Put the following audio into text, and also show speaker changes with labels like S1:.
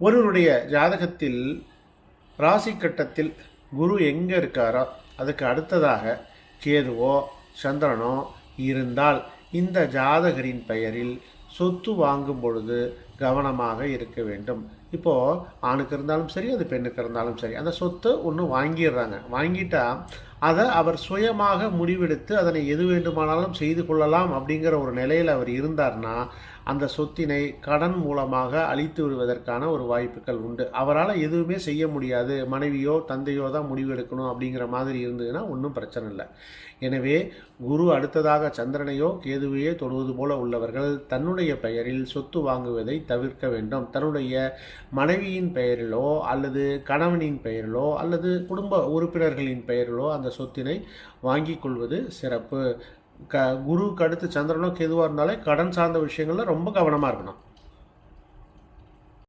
S1: ஒருவருடைய ஜாதகத்தில் ராசி கட்டத்தில் குரு எங்கே இருக்காரோ அதுக்கு அடுத்ததாக கேதுவோ சந்திரனோ இருந்தால் இந்த ஜாதகரின் பெயரில் சொத்து வாங்கும் பொழுது கவனமாக இருக்க வேண்டும். இப்போது ஆணுக்கு இருந்தாலும் சரி அது பெண்ணுக்கு இருந்தாலும் சரி அந்த சொத்து ஒன்று வாங்கிடுறாங்க. வாங்கிட்டா அதை அவர் சுயமாக முடிவெடுத்து அதனை எது வேண்டுமானாலும் செய்து கொள்ளலாம் அப்படிங்கிற ஒரு நிலையில் அவர் இருந்தார்னா அந்த சொத்தினை கடன் மூலமாக அழித்து விடுவதற்கான ஒரு வாய்ப்புகள் உண்டு. அவரால் எதுவுமே செய்ய முடியாது. மனைவியோ தந்தையோ தான் முடிவெடுக்கணும் அப்படிங்கிற மாதிரி இருந்ததுன்னா ஒன்றும் பிரச்சனை இல்லை. எனவே குரு அடுத்ததாக சந்திரனையோ கேதுவையோ தொடுவது போல உள்ளவர்கள் தன்னுடைய பெயரில் சொத்து வாங்குவதை தவிர்க்க வேண்டும். தன்னுடைய மனைவியின் பெயரிலோ அல்லது கணவனின் பெயரிலோ அல்லது குடும்ப உறுப்பினர்களின் பெயரிலோ அந்த சொத்தினை வாங்கி கொள்வது சிறப்பு. க குருவுக்கு அடுத்து சந்திரனோ கெதுவாக இருந்தாலே கடன் சார்ந்த விஷயங்களில் ரொம்ப கவனமாக இருக்கணும்.